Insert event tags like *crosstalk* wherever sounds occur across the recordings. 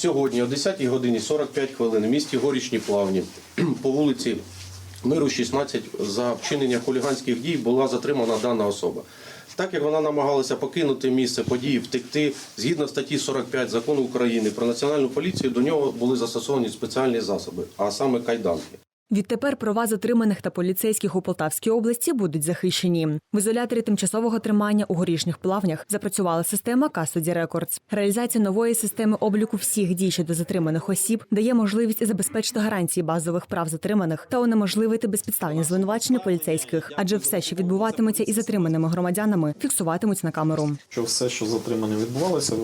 Сьогодні о 10 годині 45 хвилин в місті Горішні Плавні *clears throat* по вулиці Миру 16 за вчинення хуліганських дій була затримана дана особа. Так як вона намагалася покинути місце події, втекти згідно статті 45 закону України про національну поліцію, до нього були застосовані спеціальні засоби, а саме кайданки. Відтепер права затриманих та поліцейських у Полтавській області будуть захищені. В ізоляторі тимчасового тримання у горішніх плавнях запрацювала система Custody Records. Реалізація нової системи обліку всіх дій щодо затриманих осіб дає можливість забезпечити гарантії базових прав затриманих та унеможливити безпідставні звинувачення поліцейських, адже все, що відбуватиметься із затриманими громадянами, фіксуватимуть на камеру. що все, що затримане відбувалося,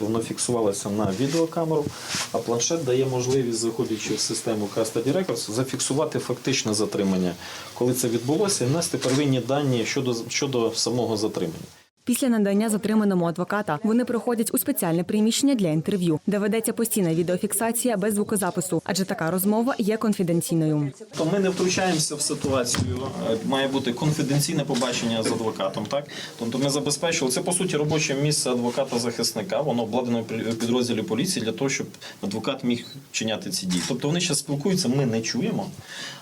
воно фіксувалося на відеокамеру, а планшет дає можливість, заходячи в систему Custody Records, зафіксувати фактичне затримання, коли це відбулося, і внести первинні дані щодо, щодо самого затримання. Після надання затриманому адвоката вони проходять у спеціальне приміщення для інтерв'ю, де ведеться постійна відеофіксація без звукозапису, адже така розмова є конфіденційною. То ми не втручаємося в ситуацію. Е, Має бути конфіденційне побачення з адвокатом. Так, тобто ми забезпечили це по суті робоче місце адвоката-захисника. Воно обладнано в підрозділі поліції для того, щоб адвокат міг вчиняти ці дії. Тобто вони ще спілкуються, ми не чуємо,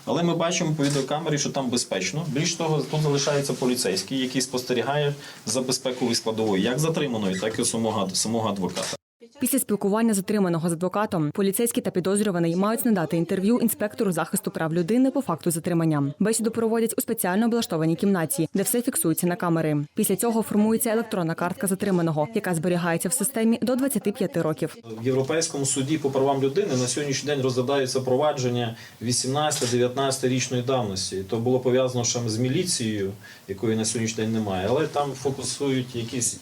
але ми бачимо по відеокамері, що там безпечно. Більш того, тут залишається поліцейський, який спостерігає за безпековою складовою, як затриманої, так і самого, самого адвоката. Після спілкування затриманого з адвокатом поліцейський та підозрюваний мають надати інтерв'ю інспектору захисту прав людини по факту затримання. Бесіду проводять у спеціально облаштованій кімнаті, де все фіксується на камери. Після цього формується електронна картка затриманого, яка зберігається в системі до 25 років. В Європейському суді по правам людини на сьогоднішній день розглядається провадження 18-19 річної давності. То було пов'язано ще з міліцією, якої на сьогоднішній день немає. Але там фокусують якісь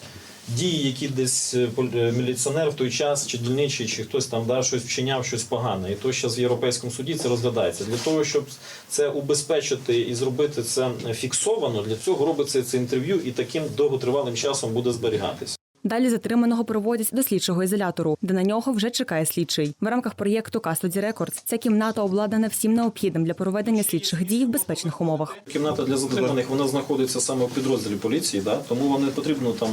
дії, які десь е, е, міліціонер в той час, чи дільничий, чи хтось там да, щось вчиняв, щось погане. І то зараз в Європейському суді це розглядається. Для того, щоб це убезпечити і зробити це фіксовано, для цього робиться це інтерв'ю і таким довготривалим часом буде зберігатися. Далі затриманого проводять до слідчого ізолятору, де на нього вже чекає слідчий. В рамках проєкту Custody Records ця кімната обладнана всім необхідним для проведення слідчих дій в безпечних умовах. Кімната для затриманих вона знаходиться саме в підрозділі поліції, да? тому вам не потрібно там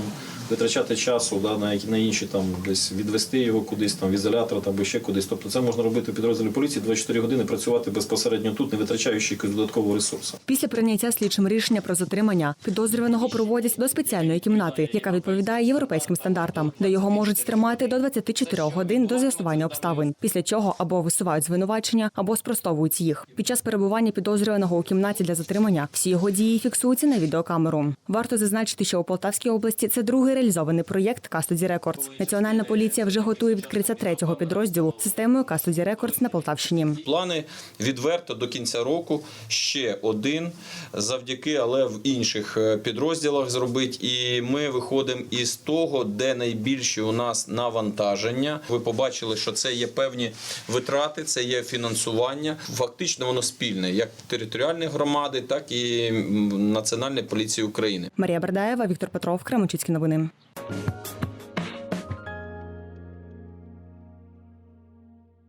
витрачати часу да, на, на інші там десь відвести його кудись там в ізолятор там, або ще кудись. Тобто це можна робити в підрозділі поліції 24 години, працювати безпосередньо тут, не витрачаючи якогось додаткового ресурсу. Після прийняття слідчим рішення про затримання підозрюваного проводять до спеціальної кімнати, яка відповідає європейським стандартам, де його можуть стримати до 24 годин до з'ясування обставин. Після чого або висувають звинувачення, або спростовують їх. Під час перебування підозрюваного у кімнаті для затримання всі його дії фіксуються на відеокамеру. Варто зазначити, що у Полтавській області це другий реалізований проєкт Custody Records. Національна поліція вже готує відкриття третього підрозділу системою Custody Records на Полтавщині. Плани відверто до кінця року ще один завдяки, але в інших е, підрозділах зробить. І ми виходимо із того, де найбільші у нас навантаження. Ви побачили, що це є певні витрати, це є фінансування. Фактично воно спільне, як територіальної громади, так і Національної поліції України. Марія Бердаєва, Віктор Петров, Кременчуцькі новини.